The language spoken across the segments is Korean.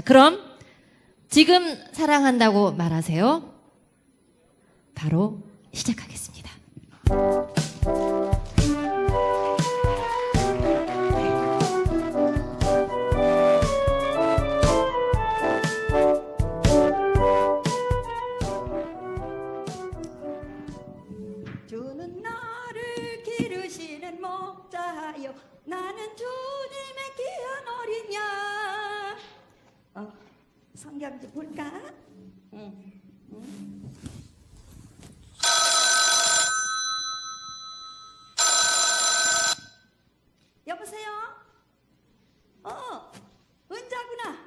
자, 그럼 지금 사랑한다고 말하세요. 바로 시작하겠습니다. 나는 주님의 귀한 어린 양 어, 성경 좀 볼까? 응. 응. 여보세요? 어, 은자구나.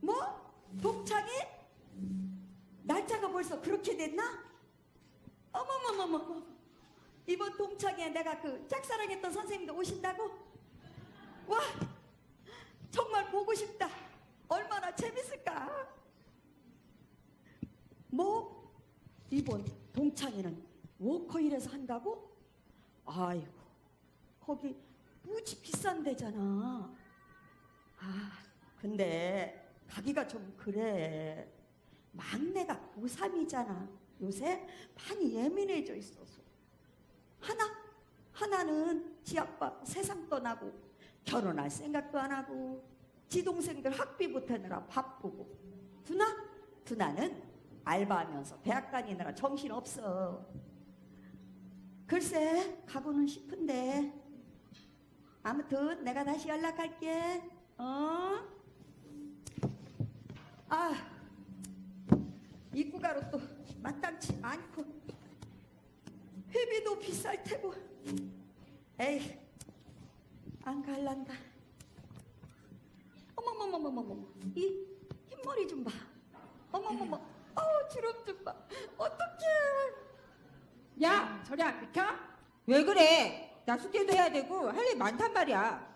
뭐? 동창회? 날짜가 벌써 그렇게 됐나? 어머머머머머 이번 동창회 내가 그 짝사랑했던 선생님도 오신다고? 와 정말 보고 싶다 얼마나 재밌을까? 뭐? 이번 동창회는 워커힐에서 한다고? 아이고 거기 무지 비싼 데잖아. 아 근데 가기가 좀 그래. 막내가 고3이잖아. 요새 많이 예민해져 있어서. 하나? 하나는 지 아빠 세상 떠나고 결혼할 생각도 안 하고 지 동생들 학비 보태느라 바쁘고. 두나? 두나는 알바하면서 대학 다니느라 정신 없어. 글쎄 가고는 싶은데. 아무튼 내가 다시 연락할게. 어? 아 입구가로 또 마땅치 않고. 회비도 비쌀 테고. 에이 안 갈란다 어머머머머머머 이 흰머리 좀 봐 어머머머 어우 주름 좀 봐 어떡해 야, 저리 안 비켜? 왜 그래? 나 숙제도 해야 되고 할 일 많단 말이야.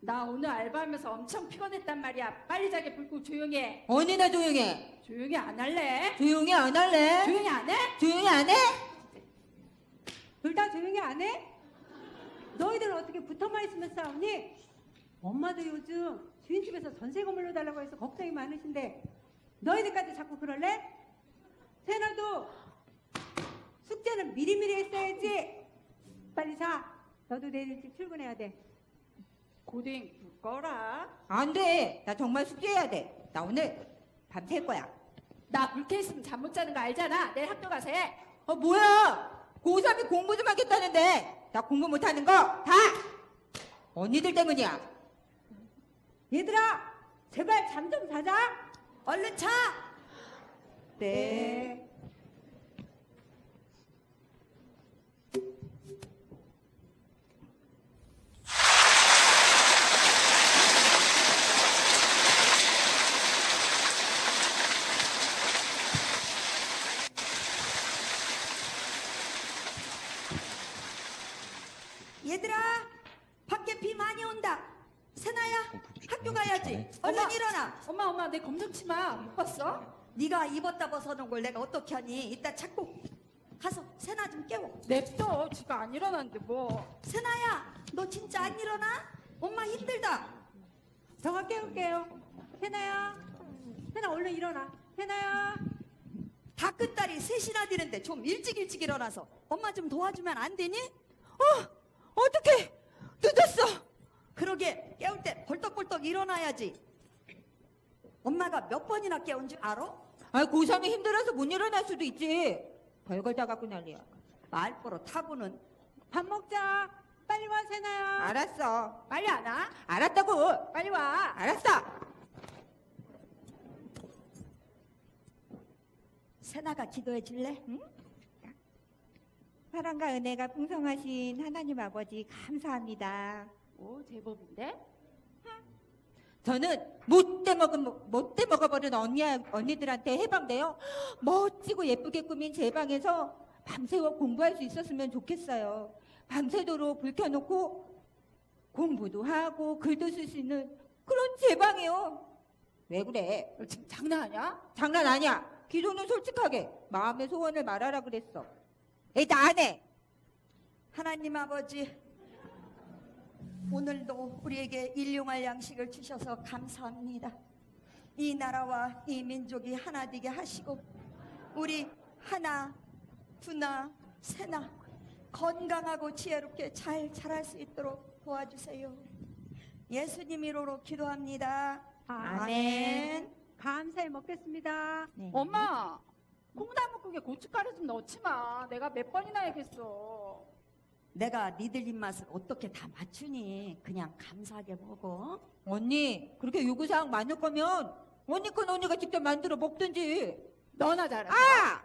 나 오늘 알바하면서 엄청 피곤했단 말이야. 빨리 자게 불고 조용히 해. 언니나 조용해. 조용히 안 할래? 조용히 안 할래? 조용히 안 해? 조용히 안 해? 둘 다 조용히 안 해? 너희들은 어떻게 붙어만 있으면 싸우니? 엄마도 요즘 주인집에서 전세 건물로 달라고 해서 걱정이 많으신데 너희들까지 자꾸 그럴래? 세나도 숙제는 미리미리 했어야지 빨리 자 너도 내일 일찍 출근해야 돼 고딩 묶어라. 안 돼. 나 정말 숙제해야 돼. 나 오늘 밤샐 거야. 나 불쾌 있으면 잠 못 자는 거 알잖아. 내일 학교 가서 해. 어 뭐야? 고3이 공부 좀 하겠다는데 나 공부 못하는 거 다 언니들 때문이야. 얘들아 제발 잠 좀 자자 얼른 차 네. 얘들아 밖에 비 많이 온다 세나야 학교 가야지 얼른 엄마. 일어나 엄마, 엄마, 내 검정 치마 못 봤어? 네가 입었다 벗어놓은 걸 내가 어떻게 하니 이따 찾고 가서 세나 좀 깨워 냅둬. 지가 안 일어났는데 뭐. 세나야 너 진짜 안 일어나? 엄마 힘들다 정아 깨울게요 세나야 세나 얼른 일어나 세나야 다 끝딸이 셋이나 되는데 좀 일찍 일찍 일어나서 엄마 좀 도와주면 안 되니? 어 어떡해 늦었어 그러게 깨울 때 벌떡벌떡 일어나야지 엄마가 몇 번이나 깨운 줄 알아? 아 고3이 힘들어서 못 일어날 수도 있지. 별걸 다 갖고 난리야. 말버릇 타고는 밥 먹자 빨리 와 세나야 알았어. 빨리 안 와? 알았다고. 빨리 와. 알았어. 세나가 기도해 줄래? 응? 사랑과 은혜가 풍성하신 하나님 아버지 감사합니다. 오, 제법인데? 저는 못돼 먹은 못돼 먹어버린 언니 언니들한테 해방돼요. 멋지고 예쁘게 꾸민 제 방에서 밤새워 공부할 수 있었으면 좋겠어요. 밤새도록 불 켜놓고 공부도 하고 글도 쓸 수 있는 그런 제 방이요. 왜 그래? 너 지금 장난하냐? 장난 아니야. 기도는 솔직하게 마음의 소원을 말하라 그랬어. 에이 나 안 해. 하나님 아버지 오늘도 우리에게 일용할 양식을 주셔서 감사합니다 이 나라와 이 민족이 하나 되게 하시고 우리 하나, 두나, 세나 건강하고 지혜롭게 잘 자랄 수 있도록 도와주세요. 예수님 이름으로 기도합니다. 아멘. 감사히 먹겠습니다. 엄마 콩나물국에 고춧가루 좀 넣지 마. 내가 몇 번이나 얘기했어. 내가 니들 입맛을 어떻게 다 맞추니 그냥 감사하게 먹어. 언니, 그렇게 요구사항 많을 거면 언니 건 언니가 직접 만들어 먹든지. 너나 잘해. 아!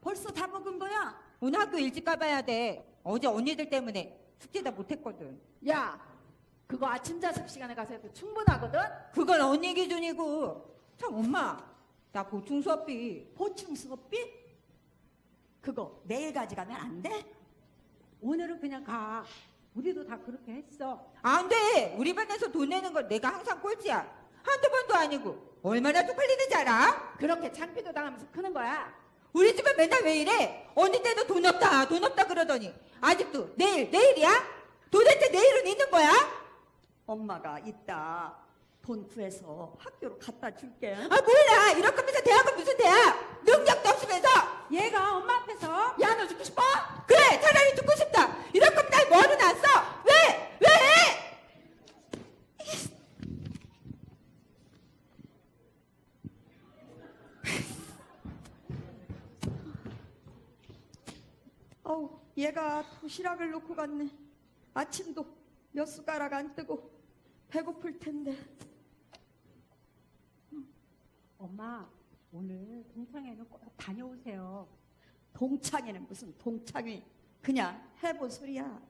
벌써 다 먹은 거야? 오늘 학교 일찍 가봐야 돼. 어제 언니들 때문에 숙제 다 못했거든. 야, 그거 아침 자습 시간에 가서 해도 충분하거든. 그건 언니 기준이고. 참, 엄마. 나 보충 수업비. 보충 수업비? 그거 내일 가져가면 안 돼? 오늘은 그냥 가. 우리도 다 그렇게 했어. 안 돼! 우리 반에서 돈 내는 건 내가 항상 꼴찌야. 한두 번도 아니고. 얼마나 쪽팔리는지 알아? 그렇게 창피도 당하면서 크는 거야. 우리 집은 맨날 왜 이래? 언니 때도 돈 없다, 돈 없다 그러더니. 아직도 내일, 내일이야? 도대체 내일은 있는 거야? 엄마가 이따 돈 구해서 학교로 갖다 줄게. 아, 몰라! 이럴 거면서 대학은 무슨 대학! 능력도 없으면서! 얘가 엄마 앞에서 야, 너 죽고 싶어? 그래! 차라리 듣고 싶다! 이럴 거면 날 뭐하러 났어! 왜! 왜! 어우, 얘가 도시락을 놓고 갔네. 아침도 몇 숟가락 안 뜨고 배고플 텐데. 엄마 오늘 동창회는 꼭 다녀오세요. 동창회는 무슨 동창회? 그냥 해본 소리야.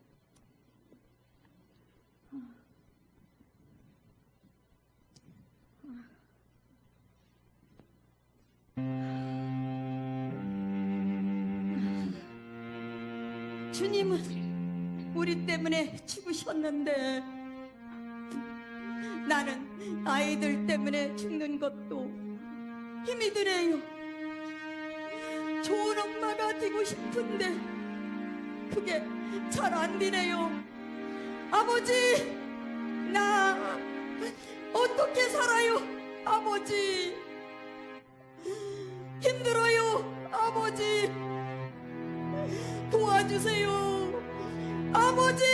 주님은 우리 때문에 죽으셨는데 나는 아이들 때문에 죽는 것도 힘이 드네요. 좋은 엄마가 되고 싶은데 그게 잘 안 되네요. 아버지, 나 어떻게 살아요? 아버지, 힘들어요. 아버지, 도와주세요. 아버지,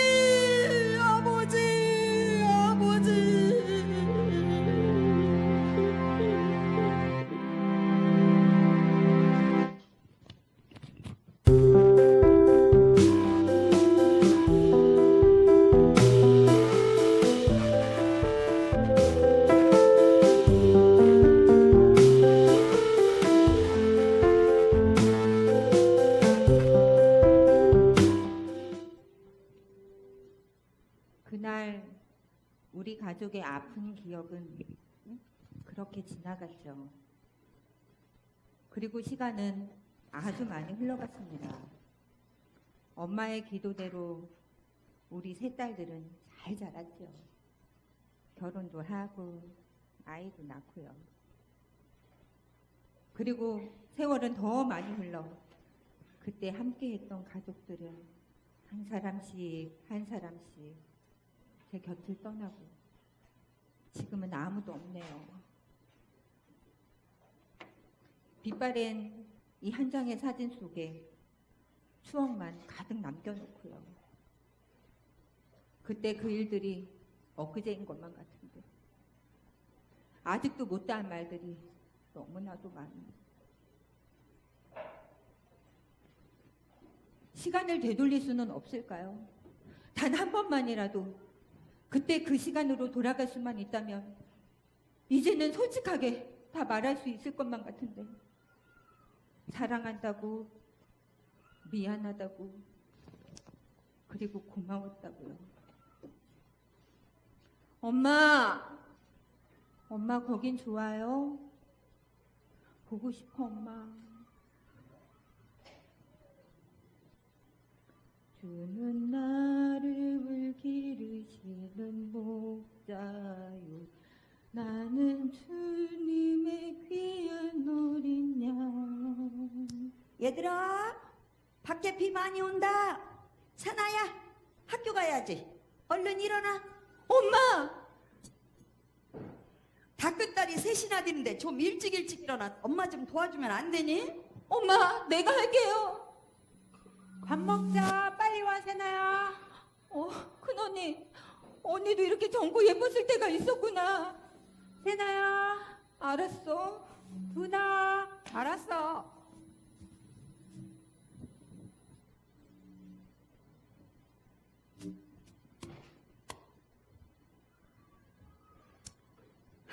그날 우리 가족의 아픈 기억은 응? 그렇게 지나갔죠. 그리고 시간은 아주 많이 흘러갔습니다. 엄마의 기도대로 우리 세 딸들은 잘 자랐죠. 결혼도 하고 아이도 낳고요. 그리고 세월은 더 많이 흘러 그때 함께했던 가족들은 한 사람씩 한 사람씩 제 곁을 떠나고 지금은 아무도 없네요. 빛바랜 이 한 장의 사진 속에 추억만 가득 남겨놓고요. 그때 그 일들이 엊그제인 것만 같은데 아직도 못다한 말들이 너무나도 많은 시간을 되돌릴 수는 없을까요? 단 한 번만이라도 그때 그 시간으로 돌아갈 수만 있다면 이제는 솔직하게 다 말할 수 있을 것만 같은데 사랑한다고 미안하다고 그리고 고마웠다고요. 엄마, 엄마 거긴 좋아요. 보고 싶어 엄마. 주는 얘들아, 밖에 비 많이 온다. 사나야, 학교 가야지. 얼른 일어나. 엄마! 다 끝딸이 셋이나 되는데 좀 일찍 일찍 일어나. 엄마 좀 도와주면 안 되니? 엄마, 내가 할게요. 밥 먹자. 빨리 와, 세나야. 어, 큰언니. 언니도 이렇게 정고 예뻤을 때가 있었구나. 세나야. 알았어. 두나. 알았어.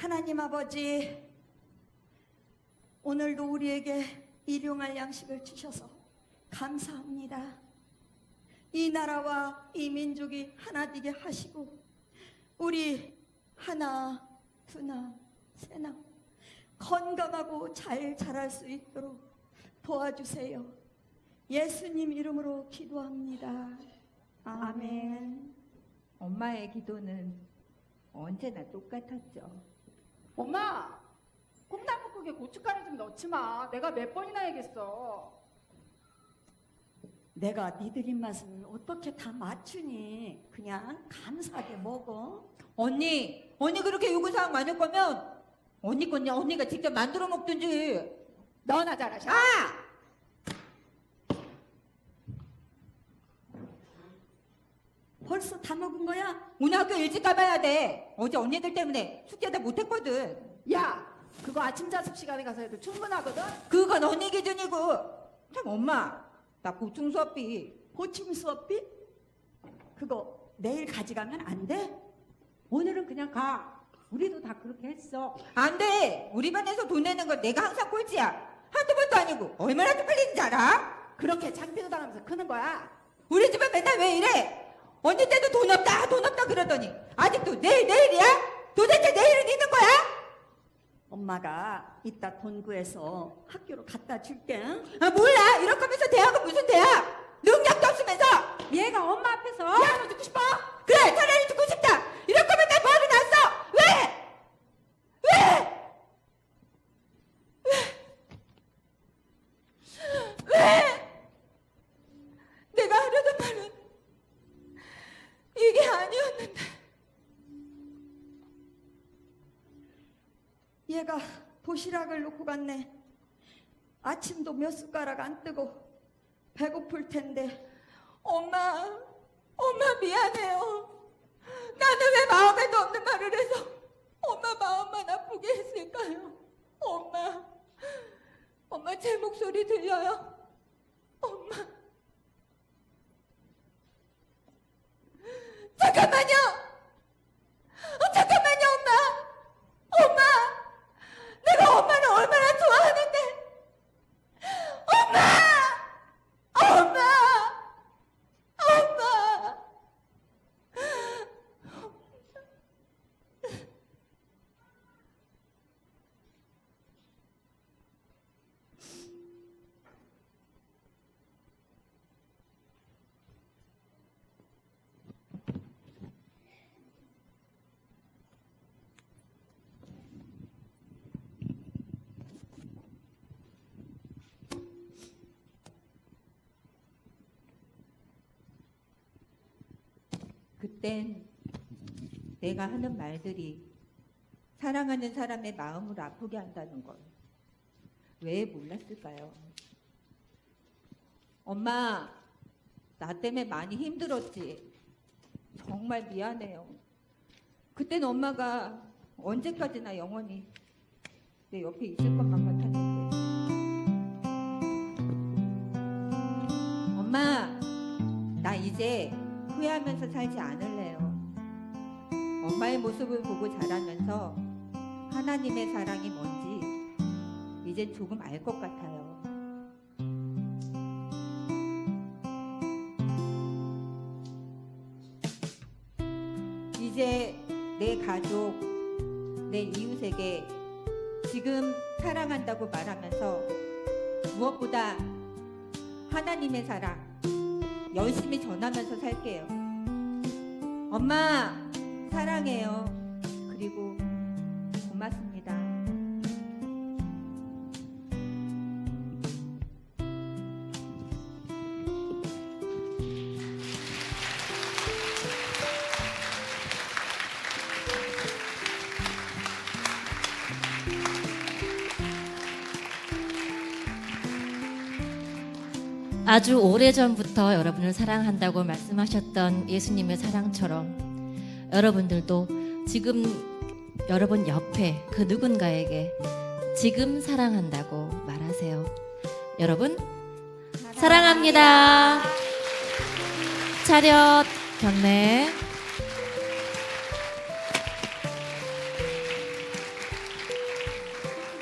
하나님 아버지, 오늘도 우리에게 일용할 양식을 주셔서 감사합니다. 이 나라와 이 민족이 하나 되게 하시고, 우리 하나, 두나, 세나, 건강하고 잘 자랄 수 있도록 도와주세요. 예수님 이름으로 기도합니다. 아멘. 엄마의 기도는 언제나 똑같았죠. 엄마, 콩나물국에 고춧가루 좀 넣지 마. 내가 몇 번이나 해야겠어. 내가 니들 입맛을 어떻게 다 맞추니? 그냥 감사하게 먹어. 언니, 언니 그렇게 요구사항 많을 거면 언니 건냐 언니가 직접 만들어 먹든지. 너나 잘하셔. 아! 벌써 다 먹은 거야? 오늘 학교 일찍 가봐야 돼. 어제 언니들 때문에 숙제 다 못했거든. 야, 그거 아침 자습 시간에 가서 해도 충분하거든? 그건 언니 기준이고. 참 엄마, 나 보충 수업비. 보충 수업비? 그거 내일 가져가면 안 돼? 오늘은 그냥 가. 우리도 다 그렇게 했어. 안 돼. 우리 반에서 돈 내는 건 내가 항상 꼴찌야. 한두 번도 아니고 얼마나 쪽팔리는지 알아? 그렇게 창피도 당하면서 크는 거야. 우리 집은 맨날 왜 이래? 언니 때도 돈 없다, 돈 없다 그러더니 아직도 내일 내일이야? 도대체 내일은 있는 거야? 엄마가 이따 돈 구해서 학교로 갖다 줄게. 응? 아 몰라. 거면서 대학은 무슨 대학? 능력도 없으면서. 얘가 엄마 앞에서 야, 너 듣고 싶어? 그래, 차라리 듣고 싶다. 이럴 거면 나 머리 났어. 왜? 왜? 왜? 왜? 내가 하려던 말은 이게 아니었는데. 얘가 도시락을 놓고 갔네. 아침도 몇 숟가락 안 뜨고 배고플 텐데 엄마, 엄마 미안해요. 나는 왜 마음에도 없는 말을 해서 엄마 마음만 아프게 했을까요? 엄마, 엄마 제 목소리 들려요? 엄마. 잠깐만요. 어, 잠깐만요, 엄마. 엄마, 내가 엄마를 얼마나 좋아하는데. 엄마, 엄마. 엄마! 그 땐 내가 하는 말들이 사랑하는 사람의 마음을 아프게 한다는 걸 왜 몰랐을까요? 엄마, 나 때문에 많이 힘들었지. 정말 미안해요. 그땐 엄마가 언제까지나 영원히 내 옆에 있을 것만 같았는데. 엄마, 나 이제 후회하면서 살지 않을래요. 엄마의 모습을 보고 자라면서 하나님의 사랑이 뭔지 이제 조금 알 것 같아요. 이제 내 가족, 내 이웃에게 지금 사랑한다고 말하면서 무엇보다 하나님의 사랑 열심히 전하면서 살게요. 엄마, 사랑해요. 그리고 아주 오래전부터 여러분을 사랑한다고 말씀하셨던 예수님의 사랑처럼 여러분들도 지금 여러분 옆에 그 누군가에게 지금 사랑한다고 말하세요. 여러분, 사랑합니다. 차렷 경례.